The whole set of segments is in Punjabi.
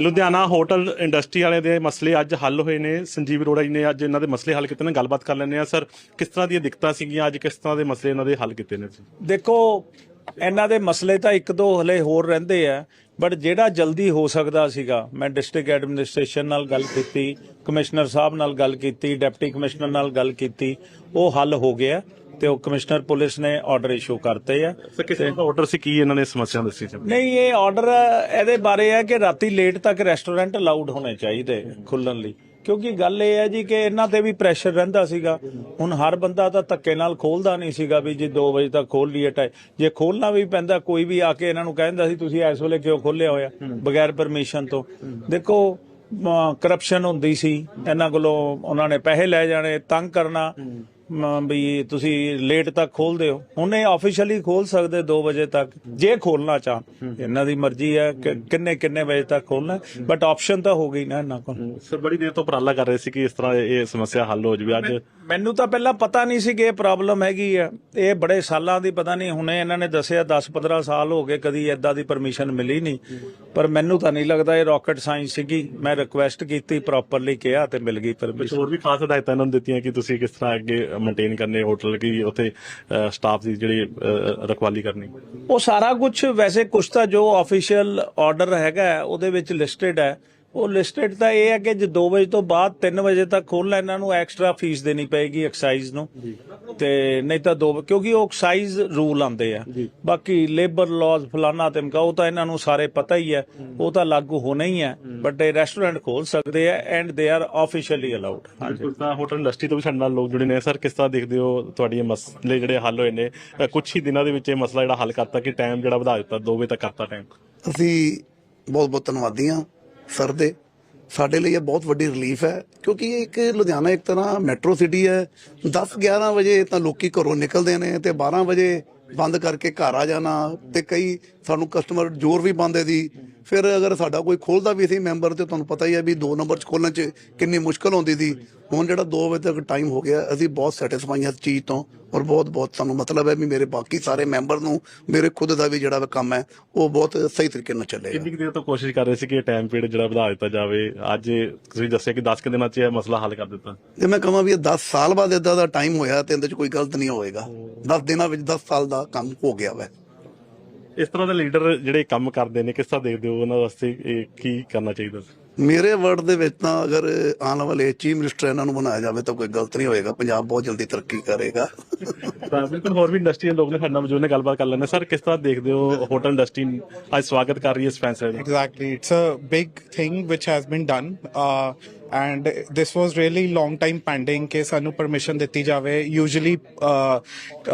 ਲੁਧਿਆਣਾ ਹੋਟਲ ਇੰਡਸਟਰੀ ਵਾਲੇ ਦੇ ਮਸਲੇ ਅੱਜ ਹੱਲ ਹੋਏ ਨੇ। ਸੰਜੀਵ ਅਰੋੜਾ ਜੀ ਨੇ ਅੱਜ ਇਹਨਾਂ ਦੇ ਮਸਲੇ ਹੱਲ ਕੀਤੇ ਨੇ। ਗੱਲਬਾਤ ਕਰ ਲੈਂਦੇ ਆ ਸਰ, ਕਿਸ ਤਰ੍ਹਾਂ ਦੀਆਂ ਦਿੱਕਤਾਂ ਸੀਗੀਆਂ? ਅੱਜ ਕਿਸ ਤਰ੍ਹਾਂ ਦੇ ਮਸਲੇ ਇਹਨਾਂ ਦੇ ਹੱਲ ਕੀਤੇ ਨੇ ਦੇਖੋ, ਇਹਨਾਂ ਦੇ ਮਸਲੇ ਤਾਂ ਇੱਕ ਦੋ ਹਲੇ ਹੋਰ ਰਹਿੰਦੇ ਆ ਬਟ ਜਿਹੜਾ ਜਲਦੀ ਹੋ ਸਕਦਾ ਸੀਗਾ, ਮੈਂ ਡਿਸਟ੍ਰਿਕਟ ਐਡਮਿਨਿਸਟ੍ਰੇਸ਼ਨ ਨਾਲ ਗੱਲ ਕੀਤੀ ਕਮਿਸ਼ਨਰ ਸਾਹਿਬ ਨਾਲ ਗੱਲ ਕੀਤੀ ਡਿਪਟੀ ਕਮਿਸ਼ਨਰ ਨਾਲ ਗੱਲ ਕੀਤੀ, ਉਹ ਹੱਲ ਹੋ ਗਿਆ। ਤੇ ਉਹ ਕਮਿਸ਼ਨਰ ਪੁਲਿਸ ਨੇ ਆਰਡਰ ਇਸ਼ੂ ਕਰਤੇ ਆ। ਸਰ ਕਿਸ ਦਾ ਆਰਡਰ ਸੀ? ਕੀ ਇਹਨਾਂ ਨੇ ਸਮੱਸਿਆ ਦੱਸੀ ਸੀ? ਨਹੀਂ ਇਹ ਆਰਡਰ ਇਹਦੇ ਬਾਰੇ ਹੈ ਕਿ ਰਾਤੀ ਲੇਟ ਤੱਕ ਰੈਸਟੋਰੈਂਟ ਅਲਾਉਡ ਹੋਣੇ ਚਾਹੀਦੇ ਖੁੱਲਣ ਲਈ। ਕਿਉਂਕਿ ਗੱਲ ਇਹ ਹੈ ਜੀ ਕਿ ਇਹਨਾਂ ਤੇ ਵੀ ਪ੍ਰੈਸ਼ਰ ਰਹਿੰਦਾ ਸੀਗਾ। ਹੁਣ ਹਰ ਬੰਦਾ ਤਾਂ ਧੱਕੇ ਨਾਲ ਖੋਲਦਾ ਨਹੀਂ ਸੀਗਾ ਵੀ ਜੇ 2 ਵਜੇ ਤੱਕ ਖੋਲ ਲਈਏ ਟਾਈ। ਜੇ ਖੋਲਣਾ ਵੀ ਪੈਂਦਾ ਕੋਈ ਵੀ ਆ ਕੇ ਇਹਨਾਂ ਨੂੰ ਕਹਿੰਦਾ ਸੀ ਤੁਸੀਂ ਇਸ ਵੇਲੇ ਕਿਉਂ ਖੋਲਿਆ ਹੋਇਆ? ਬਗੈਰ ਪਰਮਿਸ਼ਨ ਤੋਂ। ਦੇਖੋ ਕਰਪਸ਼ਨ ਹੁੰਦੀ ਸੀ। ਇਹਨਾਂ ਕੋਲੋਂ ਉਹਨਾਂ ਨੇ ਪੈਸੇ ਲੈ ਜਾਣੇ ਤੰਗ ਕਰਨਾ। ਵੀ ਤੁਸੀਂ ਲੇਟ ਤੱਕ ਖੋਲਦੇ ਹੋ। ਹੁਣ ਇਹ ਆਫੀਸ਼ੀਅਲੀ ਖੋਲ ਸਕਦੇ 2 ਵਜੇ ਤੱਕ। ਜੇ ਖੋਲਣਾ ਚਾਹਣ ਇਹਨਾਂ ਦੀ ਮਰਜ਼ੀ ਹੈ ਕਿ ਕਿੰਨੇ ਕਿੰਨੇ ਵਜੇ ਤੱਕ ਖੋਲਣਾ ਬਟ ਆਪਸ਼ਨ ਤਾਂ ਹੋ ਗਈ ਨਾ ਇਹਨਾਂ ਕੋਲ। ਸਰ ਬੜੀ ਦੇਰ ਤੋਂ ਉਪਰਾਲਾ ਕਰ ਰਹੇ ਸੀ ਕਿ ਇਸ ਤਰ੍ਹਾਂ ਇਹ ਸਮੱਸਿਆ ਹੱਲ ਹੋ ਜਾਵੇ। ਅੱਜ ਮੈਨੂੰ ਤਾਂ ਪਹਿਲਾਂ ਪਤਾ ਨਹੀਂ ਸੀ ਕਿ ਇਹ ਪ੍ਰੋਬਲਮ ਹੈਗੀ ਆ ਇਹ ਬੜੇ ਸਾਲਾਂ ਦੀ ਪਤਾ ਨਹੀਂ ਹੁਣੇ ਇਹਨਾਂ ਨੇ ਦੱਸਿਆ 10-15 ਸਾਲ ਹੋ ਗਏ ਕਦੀ ਐਦਾਂ ਦੀ ਪਰਮਿਸ਼ਨ ਮਿਲੀ ਨਹੀਂ। ਪਰ ਮੈਨੂੰ ਤਾਂ ਨਹੀਂ ਲੱਗਦਾ ਇਹ ਰਾਕਟ ਸਾਇੰਸ ਸੀਗੀ। ਮੈਂ ਰਿਕੁਐਸਟ ਕੀਤੀ ਪ੍ਰੋਪਰਲੀ ਕਿਹਾ ਤੇ ਮਿਲ ਗਈ ਪਰਮਿਸ਼ਨ ਹੋਰ ਵੀ ਖਾਸ ਹਦਾਇਤਾਂ ਇਹਨਾਂ ਨੂੰ ਦਿੱਤੀਆਂ ਕਿ ਤੁਸੀਂ ਕਿਸ ਤਰ੍ਹਾਂ ਅੱਗੇ ਮੇਨਟੇਨ ਕਰਨੇ ਹੋਟਲ ਕੀ ਉੱਥੇ ਸਟਾਫ ਦੀ ਜਿਹੜੀ ਰਖਵਾਲੀ ਕਰਨੀ? ਉਹ ਸਾਰਾ ਕੁਝ ਵੈਸੇ ਕੁਝ ਤਾਂ ਜੋ ਆਫੀਸ਼ੀਅਲ ਆਰਡਰ ਹੈਗਾ ਉਹਦੇ ਵਿੱਚ ਲਿਸਟਡ ਹੈ। ਉਹ ਲਿਸਟਡ ਤਾਂ ਇਹ ਹੈ ਕਿ ਜੇ 2 ਵਜੇ ਤੋਂ ਬਾਅਦ 3 ਵਜੇ ਤੱਕ ਖੋਲ੍ਹਣਾ ਇਹਨਾਂ ਨੂੰ ਐਕਸਟਰਾ ਫੀਸ ਦੇਣੀ ਪਏਗੀ ਐਕਸਾਈਜ਼ ਨੂੰ। ਤੇ ਨਹੀਂ ਤਾਂ ਦੋ ਕਿਉਂਕਿ ਉਹ ਐਕਸਾਈਜ਼ ਰੂਲ ਆਉਂਦੇ ਆ। ਬਾਕੀ ਲੇਬਰ ਲਾਜ਼ ਫਲਾਨਾ ਤਿਮਕਾ ਉਹ ਤਾਂ ਇਹਨਾਂ ਨੂੰ ਸਾਰੇ ਪਤਾ ਹੀ ਹੈ। ਉਹ ਤਾਂ ਲਾਗੂ ਹੋਣਾ ਹੀ ਹੈ। ਬਟ ਇਹ ਰੈਸਟੋਰੈਂਟ ਖੋਲ ਸਕਦੇ ਆ and they are officially allowed ਬਿਲਕੁਲ ਤਾਂ ਹੋਟਲ ਇੰਡਸਟਰੀ ਤੋਂ ਵੀ ਸਾਡੇ ਨਾਲ ਲੋਕ ਜੁੜੇ ਨੇ। ਸਰ ਕਿਸ ਤਰ੍ਹਾਂ ਦੇਖਦੇ ਹੋ ਤੁਹਾਡੀ ਮਸਲੇ ਜਿਹੜੇ ਹੱਲ ਹੋਏ ਨੇ? ਕੁਛ ਹੀ ਦਿਨਾਂ ਦੇ ਵਿੱਚ ਇਹ ਮਸਲਾ ਜਿਹੜਾ ਹੱਲ ਕਰਤਾ ਕਿ ਟਾਈਮ ਜਿਹੜਾ ਵਧਾ ਦਿੱਤਾ 2 ਵਜੇ ਤੱਕ ਕਰਤਾ ਟਾਈਮ ਅਸੀਂ ਬਹੁਤ ਬਹੁਤ ਧੰਨਵਾਦੀ ਹਾਂ। ਸਰ ਦੇ। ਸਾਡੇ ਲਈ ਇਹ ਬਹੁਤ ਵੱਡੀ ਰਿਲੀਫ ਹੈ, ਕਿਉਂਕਿ ਇਹ ਇੱਕ ਲੁਧਿਆਣਾ ਇੱਕ ਤਰ੍ਹਾਂ ਮੈਟਰੋ ਸਿਟੀ ਹੈ। 10 11 ਵਜੇ ਤਾਂ ਲੋਕੀ ਘਰੋਂ ਨਿਕਲਦੇ ਨੇ ਤੇ 12 ਵਜੇ ਬੰਦ ਕਰਕੇ ਘਰ ਆ ਜਾਣਾ ਤੇ ਕਈ ਸਾਨੂੰ ਕਸਟਮਰ ਜ਼ੋਰ ਵੀ ਪਾਉਂਦੇ ਦੀ ਫਿਰ ਅਗਰ ਸਾਡਾ ਕੋਈ ਖੋਲਦਾ ਵੀ ਸੀ ਮੈਂਬਰ ਤੇ ਤੁਹਾਨੂੰ ਪਤਾ ਹੀ ਹੈ ਵੀ 2 ਨੰਬਰ ਚ ਖੋਲਣ ਚ ਕਿੰਨੀ ਮੁਸ਼ਕਲ ਹੁੰਦੀ ਸੀ। ਹੁਣ ਜਿਹੜਾ 2 ਵਜੇ ਤੱਕ ਟਾਈਮ ਹੋ ਗਿਆ ਅਸੀਂ ਬਹੁਤ ਸੈਟੀਸਫਾਈ ਹਾਂ ਇਸ ਚੀਜ਼ ਤੋਂ ਔਰ ਬਹੁਤ ਬਹੁਤ ਸਾਨੂੰ ਮਤਲਬ ਹੈ ਵੀ ਮੇਰੇ ਬਾਕੀ ਸਾਰੇ ਮੈਂਬਰ ਨੂੰ ਮੇਰੇ ਖੁਦ ਦਾ ਵੀ ਜਿਹੜਾ ਕੰਮ ਹੈ ਉਹ ਬਹੁਤ ਸਹੀ ਤਰੀਕੇ ਨਾਲ ਚੱਲੇਗਾ। ਕਿੰਨੀ ਦੇਰ ਤੋਂ ਕੋਸ਼ਿਸ਼ ਕਰ ਰਹੇ ਸੀ ਕਿ ਟਾਈਮ ਪੀਰੀਅਡ ਜਿਹੜਾ ਵਧਾ ਦਿੱਤਾ ਜਾਵੇ? ਅੱਜ ਤੁਸੀਂ ਦੱਸਿਆ ਕਿ 10 ਕੁ ਦਿਨਾਂ 'ਚ ਇਹ ਮਸਲਾ ਹੱਲ ਕਰ ਦਿੱਤਾ। ਜੇ ਮੈਂ ਕਹਾਂ ਵੀ ਇਹ 10 ਸਾਲ ਬਾਅਦ ਇਦਾਂ ਦਾ ਟਾਈਮ ਹੋਇਆ ਤੇ ਇਹਦੇ ਚ ਕੋਈ ਗਲਤ ਨਹੀਂ ਹੋਏਗਾ। 10 ਦਿਨਾਂ ਵਿੱਚ 10 ਸਾਲ ਦਾ ਕੰਮ ਹੋ ਗਿਆ ਵੈ। ਇਸ ਤਰ੍ਹਾਂ ਦੇ ਲੀਡਰ ਜਿਹੜੇ ਕੰਮ ਕਰਦੇ ਨੇ ਕਿਸ ਤਰ੍ਹਾਂ ਦੇਖਦੇ ਹੋ? ਉਹਨਾਂ ਵਾਸਤੇ ਇਹ ਕੀ ਕਰਨਾ ਚਾਹੀਦਾ? ਮੇਰੇ ਵਰਡ ਦੇ ਵਿੱਚ ਤਾਂ ਅਗਰ ਆਉਣ ਵਾਲੇ ਚੀਫ ਮਿਨਿਸਟਰ ਇਹਨਾਂ ਨੂੰ ਬਣਾਇਆ ਜਾਵੇ ਤਾਂ ਕੋਈ ਗਲਤ ਨਹੀਂ ਹੋਏਗਾ ਪੰਜਾਬ ਬਹੁਤ ਜਲਦੀ ਤਰੱਕੀ ਕਰੇਗਾ ਤਾਂ ਬਿਲਕੁਲ ਹੋਰ ਵੀ ਇੰਡਸਟਰੀ ਦੇ ਲੋਕ ਨੇ ਸਾਡੇ ਨਾਲ ਮੌਜੂਦ ਨੇ ਗੱਲਬਾਤ ਕਰ ਲੈਣੇ ਸਰ ਕਿਸ ਤਰ੍ਹਾਂ ਦੇਖਦੇ ਹੋ ਹੋਟਲ ਇੰਡਸਟਰੀ ਅੱਜ ਸਵਾਗਤ ਕਰ ਰਹੀ ਹੈ ਇਸ ਫੈਸਲੇ ਦਾ Exactly. It's a big thing which has been done. Uh, and this was really long time pending ਕਿ ਸਾਨੂੰ permission ਦਿੱਤੀ ਜਾਵੇ usually uh,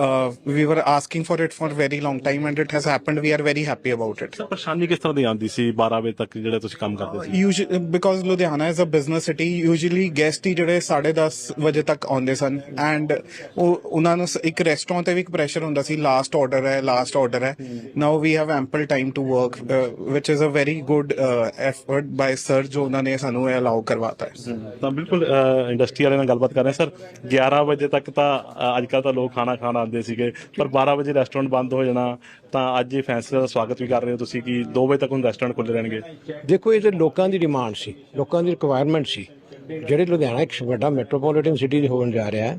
uh, we were asking for it for a very long time and it has happened we are very happy about it sir ਪਰੇਸ਼ਾਨੀ ਕਿਸ ਤਰ੍ਹਾਂ ਦੀ ਆਉਂਦੀ ਸੀ 12 ਵਜੇ ਤੱਕ ਜਿਹੜੇ ਤੁਸੀਂ ਕੰਮ ਕਰਦੇ ਸੀ because Ludhiana is a business city usually guest ਹੀ ਜਿਹੜੇ 10:30 ਵਜੇ ਤੱਕ ਆਉਂਦੇ ਸਨ and ਉਹ ਉਹਨਾਂ ਨੂੰ ਇੱਕ ਰੈਸਟੋਰੈਂਟ ਤੇ ਵੀ ਇੱਕ ਪ੍ਰੈਸ਼ਰ ਹੁੰਦਾ ਸੀ ਲਾਸਟ ਆਰਡਰ ਹੈ ਲਾਸਟ ਆਰਡਰ ਹੈ now we have ample time to work uh, which is a very good uh, effort by sir ਜੋ ਉਹਨਾਂ ਨੇ ਸਾਨੂੰ ਇਹ ਅਲਾਉ ਕਰਵਾਤਾ ਤਾਂ ਬਿਲਕੁਲ ਇੰਡਸਟਰੀ ਵਾਲੇ ਨਾਲ ਗੱਲਬਾਤ ਕਰ ਰਹੇ ਸਰ 11 ਵਜੇ ਤੱਕ ਤਾਂ ਅੱਜ ਕੱਲ ਤਾਂ ਲੋਕ ਖਾਣਾ ਖਾਣ ਆਉਂਦੇ ਸੀਗੇ, ਪਰ 12 ਵਜੇ ਰੈਸਟੋਰੈਂਟ ਬੰਦ ਹੋ ਜਾਣਾ, ਤਾਂ ਅੱਜ ਇਹ ਫੈਸਲੇ ਦਾ ਸਵਾਗਤ ਵੀ ਕਰ ਰਹੇ ਹੋ ਤੁਸੀਂ ਕਿ 2 ਵਜੇ ਤੱਕ ਹੁਣ ਰੈਸਟੋਰੈਂਟ ਖੁੱਲੇ ਰਹਿਣਗੇ? ਦੇਖੋ, ਇਹ ਤੇ ਲੋਕਾਂ ਦੀ ਡਿਮਾਂਡ ਸੀ, ਲੋਕਾਂ ਦੀ ਰਿਕੁਆਇਰਮੈਂਟ ਸੀ। ਜਿਹੜੇ ਲੁਧਿਆਣਾ ਇੱਕ ਵੱਡਾ ਮੈਟਰੋਪੋਲੀਟਨ ਸਿਟੀ ਹੋਣ ਜਾ ਰਿਹਾ ਹੈ,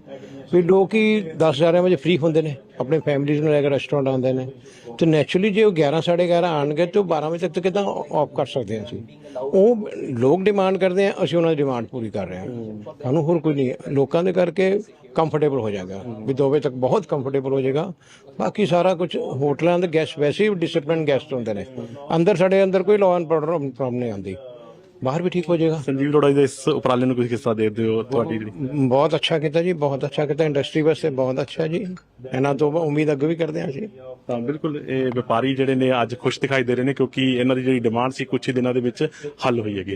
ਵੀ ਲੋਕ ਹੀ 10 11 ਵਜੇ ਫ੍ਰੀ ਹੁੰਦੇ ਨੇ, ਆਪਣੇ ਫੈਮਿਲੀਜ਼ ਨੂੰ ਲੈ ਕੇ ਰੈਸਟੋਰੈਂਟ ਆਉਂਦੇ ਨੇ। ਤੇ ਨੈਚੁਰਲੀ ਜੇ ਉਹ 11 11:30 ਆਣਗੇ ਤੇ ਉਹ 12 ਵਜੇ ਤੱਕ ਤਾਂ ਕਿਦਾਂ ਆਫ ਕਰ ਸਕਦੇ ਹਾਂ ਅਸੀਂ? ਉਹ ਲੋਕ ਡਿਮਾਂਡ ਕਰਦੇ ਆ ਅਸੀਂ ਉਹਨਾਂ ਦੀ ਡਿਮਾਂਡ ਪੂਰੀ ਕਰ ਰਹੇ ਹਾਂ। ਸਾਨੂੰ ਹੋਰ ਕੁਝ ਨਹੀਂ, ਲੋਕਾਂ ਦੇ ਕਰਕੇ ਕੰਫਰਟੇਬਲ ਹੋ ਜਾਏਗਾ। ਵੀ 2 ਵਜੇ ਤੱਕ ਬਹੁਤ ਕੰਫਰਟੇਬਲ ਹੋ ਜਾਏਗਾ। ਬਾਕੀ ਸਾਰਾ ਕੁਝ ਹੋਟਲਾਂ ਦੇ ਗੈਸਟ ਵੈਸੇ ਹੀ ਡਿਸਪਲਿਨ ਗੈਸਟ ਹੁੰਦੇ ਨੇ। ਅੰਦਰ ਸਾਡੇ ਅੰਦਰ ਕੋਈ ਲਾਅ ਐਂਡ ਪ੍ਰੋਬਲਮ ਨਹੀਂ ਆਉਂਦੀ। ਬਾਹਰ ਵੀ ਠੀਕ ਹੋ ਜਾਏਗਾ? ਸੰਜੀਵ ਅਰੋੜਾ ਜੀ ਦੇ ਇਸ ਉਪਰਾਲੇ ਨੂੰ ਤੁਸੀਂ ਕਿਸ ਤਰ੍ਹਾਂ ਦੇਖਦੇ ਹੋ ਤੁਹਾਡੀ ਜਿਹੜੀ? ਬਹੁਤ ਅੱਛਾ ਕੀਤਾ ਜੀ ਬਹੁਤ ਅੱਛਾ ਕੀਤਾ। ਇੰਡਸਟਰੀ ਵਾਸਤੇ ਬਹੁਤ ਅੱਛਾ ਜੀ। ਇਹਨਾਂ ਤੋਂ ਉਮੀਦ ਅੱਗੇ ਵੀ ਕਰਦੇ ਹਾਂ ਜੀ ਤਾਂ ਬਿਲਕੁਲ ਇਹ ਵਪਾਰੀ ਜਿਹੜੇ ਨੇ ਅੱਜ ਖੁਸ਼ ਦਿਖਾਈ ਦੇ ਰਹੇ ਨੇ ਕਿਉਂਕਿ ਇਹਨਾਂ ਦੀ ਜਿਹੜੀ ਡਿਮਾਂਡ ਸੀ ਕੁਝ ਹੀ ਦਿਨਾਂ ਦੇ ਵਿੱਚ ਹੱਲ ਹੋਈ ਹੈਗੀ